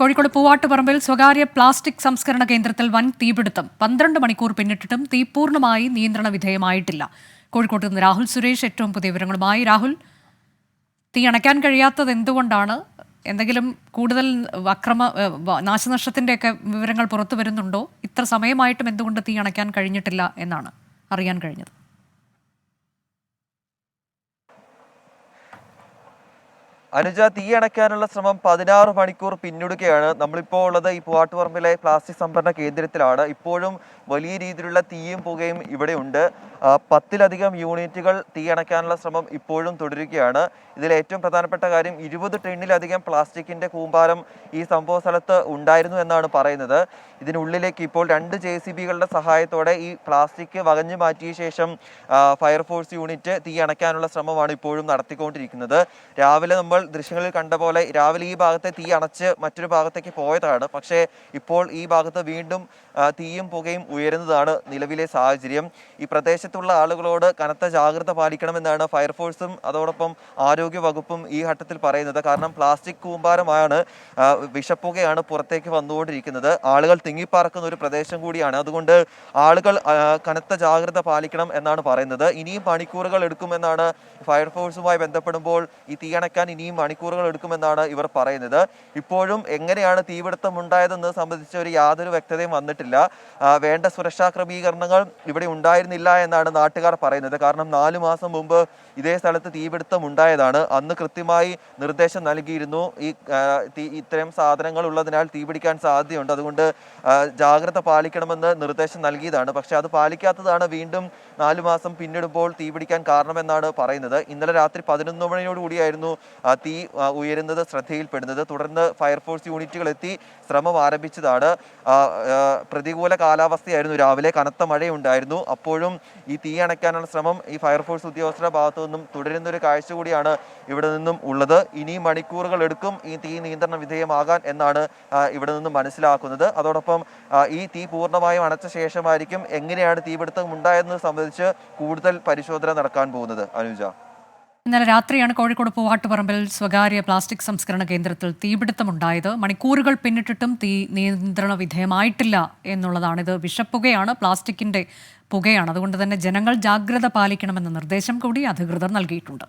കോഴിക്കോട് പൂവാട്ടുപറമ്പിൽ സ്വകാര്യ പ്ലാസ്റ്റിക് സംസ്കരണ കേന്ദ്രത്തിൽ വൻ തീപിടുത്തം. പന്ത്രണ്ട് മണിക്കൂർ പിന്നിട്ടിട്ടും തീ പൂർണമായി നിയന്ത്രണ വിധേയമായിട്ടില്ല. കോഴിക്കോട്ട് നിന്ന് രാഹുൽ സുരേഷ് ഏറ്റവും പുതിയ വിവരങ്ങളുമായി. രാഹുൽ തീ അണയ്ക്കാൻ കഴിയാത്തത് എന്തുകൊണ്ടാണ്? എന്തെങ്കിലും കൂടുതൽ അക്രമ നാശനഷ്ടത്തിന്റെയൊക്കെ വിവരങ്ങൾ പുറത്തു വരുന്നുണ്ടോ? ഇത്ര സമയമായിട്ടും എന്തുകൊണ്ട് തീ അണയ്ക്കാൻ കഴിഞ്ഞിട്ടില്ല എന്നാണ് അറിയാൻ കഴിഞ്ഞത്. അനുജ തീ അണയ്ക്കാനുള്ള ശ്രമം പതിനാറ് മണിക്കൂർ പിന്നിടുകയാണ്. നമ്മളിപ്പോൾ ഉള്ളത് ഈ പൂവാട്ടുപറമ്പിലെ പ്ലാസ്റ്റിക് സംഭരണ കേന്ദ്രത്തിലാണ്. ഇപ്പോഴും വലിയ രീതിയിലുള്ള തീയും പുകയും ഇവിടെ ഉണ്ട്. ആ, പത്തിലധികം യൂണിറ്റുകൾ തീ അണയ്ക്കാനുള്ള ശ്രമം ഇപ്പോഴും തുടരുകയാണ്. ഇതിൽ ഏറ്റവും പ്രധാനപ്പെട്ട കാര്യം ഇരുപത് ടണ്ണിലധികം പ്ലാസ്റ്റിക്കിന്റെ കൂമ്പാരം ഈ സംഭവ സ്ഥലത്ത് ഉണ്ടായിരുന്നു എന്നാണ് പറയുന്നത്. ഇതിനുള്ളിലേക്ക് ഇപ്പോൾ രണ്ട് ജെ സി ബികളുടെ സഹായത്തോടെ ഈ പ്ലാസ്റ്റിക് വകഞ്ഞു മാറ്റിയ ശേഷം ഫയർഫോഴ്സ് യൂണിറ്റ് തീ അണയ്ക്കാനുള്ള ശ്രമമാണ് ഇപ്പോഴും നടത്തിക്കൊണ്ടിരിക്കുന്നത്. രാവിലെ നമ്മൾ ദൃശ്യങ്ങളിൽ കണ്ട പോലെ രാവിലെ ഈ ഭാഗത്തെ തീ അണച്ച് മറ്റൊരു ഭാഗത്തേക്ക് പോയതാണ്. പക്ഷേ ഇപ്പോൾ ഈ ഭാഗത്ത് വീണ്ടും തീയും പുകയും ഉയരുന്നതാണ് നിലവിലെ സാഹചര്യം. ഈ പ്രദേശത്തുള്ള ആളുകളോട് കനത്ത ജാഗ്രത പാലിക്കണമെന്നാണ് ഫയർഫോഴ്സും അതോടൊപ്പം ആരോഗ്യ വകുപ്പും ഈ ഘട്ടത്തിൽ പറയുന്നത്. കാരണം പ്ലാസ്റ്റിക് കൂമ്പാരമാണ് വിഷപ്പുകയാണ് പുറത്തേക്ക് വന്നുകൊണ്ടിരിക്കുന്നത്. ആളുകൾ തിങ്ങിപ്പാർക്കുന്ന ഒരു പ്രദേശം കൂടിയാണ്. അതുകൊണ്ട് ആളുകൾ കനത്ത ജാഗ്രത പാലിക്കണം എന്നാണ് പറയുന്നത്. ഇനിയും പണിക്കൂറുകൾ എടുക്കുമെന്നാണ് ഫയർഫോഴ്സുമായി ബന്ധപ്പെടുമ്പോൾ ഈ തീയണക്കാൻ ഇനിയും മണിക്കൂറുകൾ എടുക്കുമെന്നാണ് ഇവർ പറയുന്നത്. ഇപ്പോഴും എങ്ങനെയാണ് തീപിടുത്തം ഉണ്ടായതെന്ന് സംബന്ധിച്ച് ഒരു യാതൊരു വ്യക്തതയും വന്നിട്ടില്ല. വേണ്ട സുരക്ഷാ ക്രമീകരണങ്ങൾ ഇവിടെ ഉണ്ടായിരുന്നില്ല എന്നാണ് നാട്ടുകാർ പറയുന്നത്. കാരണം നാലു മാസം മുമ്പ് ഇതേ സ്ഥലത്ത് തീപിടുത്തം ഉണ്ടായതാണ് അന്ന് കൃത്യമായി നിർദ്ദേശം നൽകിയിരുന്നു. ഈ ഇത്തരം സാധനങ്ങൾ ഉള്ളതിനാൽ തീപിടിക്കാൻ സാധ്യതയുണ്ട്. അതുകൊണ്ട് ജാഗ്രത പാലിക്കണമെന്ന് നിർദ്ദേശം നൽകിയതാണ്. പക്ഷേ അത് പാലിക്കാത്തതാണ് വീണ്ടും നാലു മാസം പിന്നിടുമ്പോൾ തീപിടിക്കാൻ കാരണമെന്നാണ് പറയുന്നത്. ഇന്നലെ രാത്രി പതിനൊന്ന് മണിയോട് കൂടിയായിരുന്നു ആ, തീ ഉയരുന്നത് ശ്രദ്ധയിൽപ്പെടുന്നത്. തുടർന്ന് ഫയർഫോഴ്സ് യൂണിറ്റുകൾ എത്തി ശ്രമം ആരംഭിച്ചതാണ്. പ്രതികൂല കാലാവസ്ഥയായിരുന്നു രാവിലെ. കനത്ത മഴയുണ്ടായിരുന്നു. അപ്പോഴും ഈ തീ അണയ്ക്കാനുള്ള ശ്രമം ഈ ഫയർഫോഴ്സ് ഉദ്യോഗസ്ഥരുടെ ഭാഗത്തു നിന്നും തുടരുന്ന ഒരു കാഴ്ച കൂടിയാണ് ഇവിടെ നിന്നും ഉള്ളത്. ഇനി മണിക്കൂറുകൾ എടുക്കും ഈ തീ നിയന്ത്രണ വിധേയമാകാൻ എന്നാണ് ഇവിടെ നിന്നും മനസ്സിലാക്കുന്നത്. അതോടൊപ്പം ഈ തീ പൂർണമായും അണച്ച ശേഷമായിരിക്കും എങ്ങനെയാണ് തീപിടുത്തം ഉണ്ടായതെന്ന് സംബന്ധിച്ച് കൂടുതൽ പരിശോധന നടക്കാൻ പോകുന്നത്. അനുജ. ഇന്നലെ രാത്രിയാണ് കോഴിക്കോട് പൂവാട്ടുപറമ്പിൽ സ്വകാര്യ പ്ലാസ്റ്റിക് സംസ്കരണ കേന്ദ്രത്തിൽ തീപിടുത്തമുണ്ടായത്. മണിക്കൂറുകൾ പിന്നിട്ടിട്ടും തീ നിയന്ത്രണ വിധേയമായിട്ടില്ല എന്നുള്ളതാണ് ഇത് വിഷപ്പുകയാണ് പ്ലാസ്റ്റിക്കിന്റെ പുകയാണ്. അതുകൊണ്ട് തന്നെ ജനങ്ങൾ ജാഗ്രത പാലിക്കണമെന്ന നിർദ്ദേശം കൂടി അധികൃതർ നൽകിയിട്ടുണ്ട്.